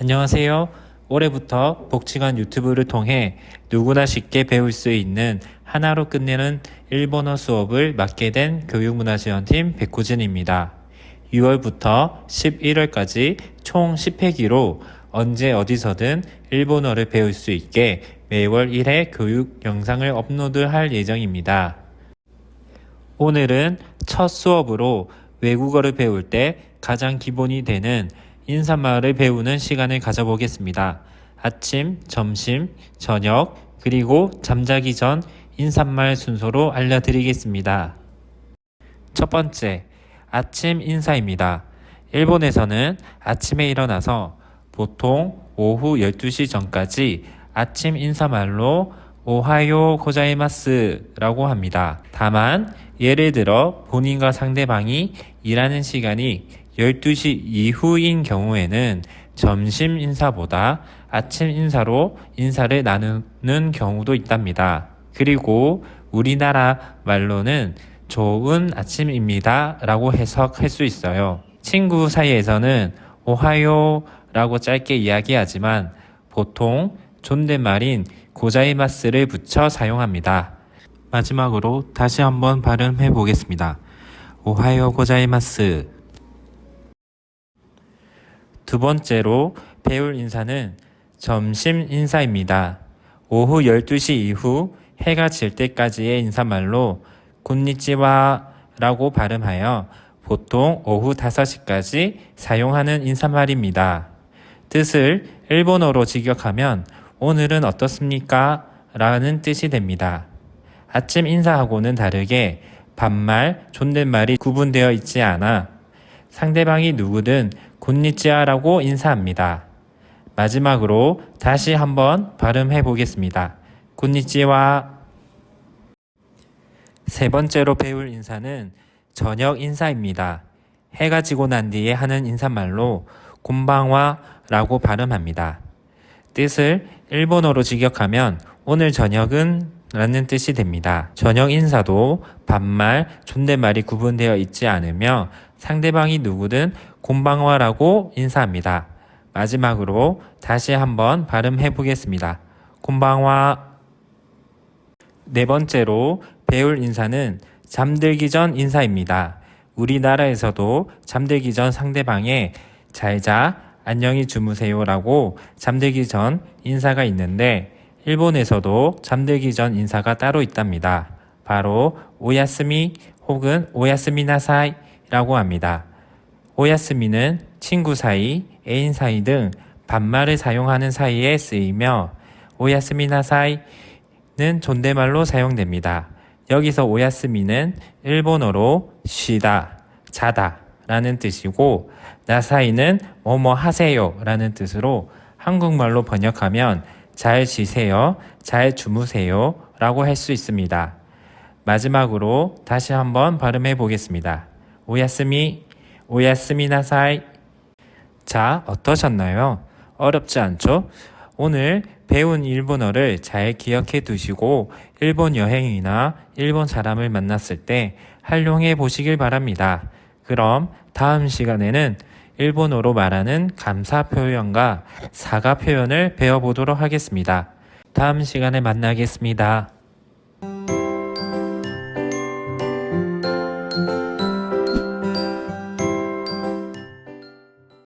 안녕하세요. 올해부터 복지관 유튜브를 통해 누구나 쉽게 배울 수 있는 하나로 끝내는 일본어 수업을 맡게 된 교육문화지원팀 백구진입니다. 6월부터 11월까지 총 10회기로 언제 어디서든 일본어를 배울 수 있게 매월 1회 교육 영상을 업로드할 예정입니다. 오늘은 첫 수업으로 외국어를 배울 때 가장 기본이 되는 인사말을 배우는 시간을 가져보겠습니다. 아침, 점심, 저녁, 그리고 잠자기 전 인사말 순서로 알려드리겠습니다. 첫 번째, 아침 인사입니다. 일본에서는 아침에 일어나서 보통 오후 12시 전까지 아침 인사말로 오하요 고자이마스 라고 합니다. 다만 예를 들어 본인과 상대방이 일하는 시간이 12시 이후인 경우에는 점심 인사보다 아침 인사로 인사를 나누는 경우도 있답니다. 그리고 우리나라 말로는 좋은 아침입니다 라고 해석할 수 있어요. 친구 사이에서는 오하요 라고 짧게 이야기하지만 보통 존댓말인 고자이마스를 붙여 사용합니다. 마지막으로 다시 한번 발음해 보겠습니다. 오하요 고자이마스. 두 번째로 배울 인사는 점심 인사입니다. 오후 12시 이후 해가 질 때까지의 인사말로 곤니찌와 라고 발음하여 보통 오후 5시까지 사용하는 인사말입니다. 뜻을 일본어로 직역하면 오늘은 어떻습니까? 라는 뜻이 됩니다. 아침 인사하고는 다르게 반말, 존댓말이 구분되어 있지 않아 상대방이 누구든 곤니찌아라고 인사합니다. 마지막으로 다시 한번 발음해 보겠습니다. 곤니찌와 세 번째로 배울 인사는 저녁 인사입니다. 해가 지고 난 뒤에 하는 인사말로 곤방와라고 발음합니다. 뜻을 일본어로 직역하면 오늘 저녁은 라는 뜻이 됩니다. 저녁 인사도 반말, 존댓말이 구분되어 있지 않으며 상대방이 누구든 곤방와라고 인사합니다. 마지막으로 다시 한번 발음해 보겠습니다. 곤방와 네 번째로 배울 인사는 잠들기 전 인사입니다. 우리나라에서도 잠들기 전 상대방에 잘자, 안녕히 주무세요라고 잠들기 전 인사가 있는데 일본에서도 잠들기 전 인사가 따로 있답니다. 바로 오야스미 혹은 오야스미나사이 라고 합니다. 오야스미는 친구 사이, 애인 사이 등 반말을 사용하는 사이에 쓰이며 오야스미나 사이는 존댓말로 사용됩니다. 여기서 오야스미는 일본어로 쉬다, 자다 라는 뜻이고 나사이는 뭐뭐 하세요 라는 뜻으로 한국말로 번역하면 잘 쉬세요, 잘 주무세요 라고 할 수 있습니다. 마지막으로 다시 한번 발음해 보겠습니다. 오야스미, 오야스미 나사이. 자, 어떠셨나요? 어렵지 않죠? 오늘 배운 일본어를 잘 기억해 두시고 일본 여행이나 일본 사람을 만났을 때 활용해 보시길 바랍니다. 그럼 다음 시간에는 일본어로 말하는 감사 표현과 사과 표현을 배워보도록 하겠습니다. 다음 시간에 만나겠습니다.